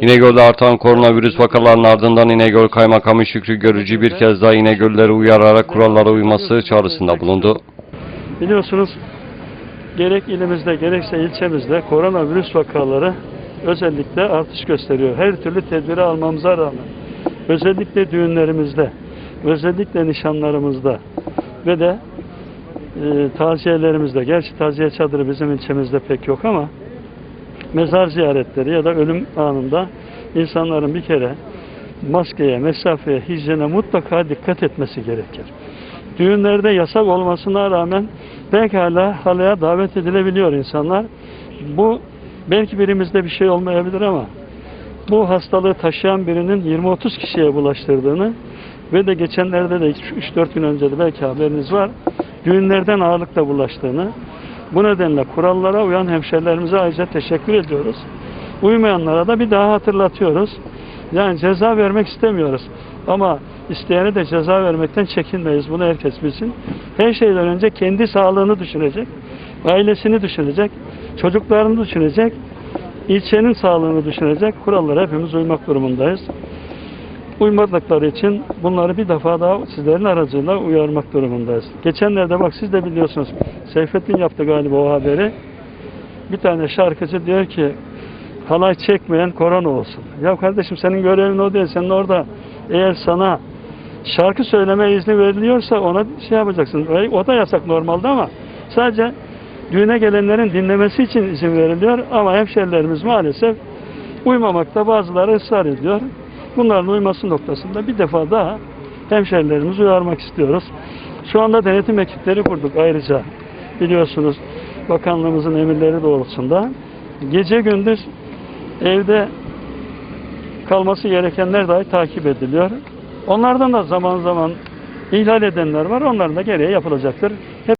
İnegöl'de artan koronavirüs vakalarının ardından İnegöl Kaymakamı Şükrü Görücü bir kez daha İnegöllüleri uyararak kurallara uyması çağrısında bulundu. Biliyorsunuz gerek ilimizde gerekse ilçemizde koronavirüs vakaları özellikle artış gösteriyor. Her türlü tedbiri almamıza rağmen özellikle düğünlerimizde, özellikle nişanlarımızda ve de e, taziyelerimizde, gerçi taziye çadırı bizim ilçemizde pek yok ama mezar ziyaretleri ya da ölüm anında insanların bir kere maskeye, mesafeye, hijyene mutlaka dikkat etmesi gerekir. Düğünlerde yasak olmasına rağmen pekala halaya davet edilebiliyor insanlar. Bu belki birimizde bir şey olmayabilir ama bu hastalığı taşıyan birinin 20-30 kişiye bulaştırdığını ve de geçenlerde de 3-4 gün önce de belki haberiniz var. Düğünlerden ağırlıkla bulaştığını. Bu nedenle kurallara uyan hemşerilerimize ayrıca teşekkür ediyoruz. Uymayanlara da bir daha hatırlatıyoruz. Yani ceza vermek istemiyoruz. Ama isteyene de ceza vermekten çekinmeyiz. Bunu herkes bilsin. Her şeyden önce kendi sağlığını düşünecek. Ailesini düşünecek. Çocuklarını düşünecek. ilçenin sağlığını düşünecek. Kurallara hepimiz uymak durumundayız. Uymadıkları için bunları bir defa daha sizlerin aracıyla uyarmak durumundayız. Geçenlerde bak siz de biliyorsunuz. Seyfettin yaptı galiba o haberi. Bir tane şarkıcı diyor ki halay çekmeyen korona olsun. Ya kardeşim senin görevin o değil. Senin orada eğer sana şarkı söyleme izni veriliyorsa ona şey yapacaksın. O da yasak normalde ama sadece düğüne gelenlerin dinlemesi için izin veriliyor ama hemşerilerimiz maalesef uymamakta bazıları ısrar ediyor. Bunların uyması noktasında bir defa daha hemşerilerimizi uyarmak istiyoruz. Şu anda denetim ekipleri kurduk ayrıca. Biliyorsunuz bakanlığımızın emirleri doğrultusunda gece gündüz evde kalması gerekenler dahi takip ediliyor. Onlardan da zaman zaman ihlal edenler var. Onların da gereği yapılacaktır. Hep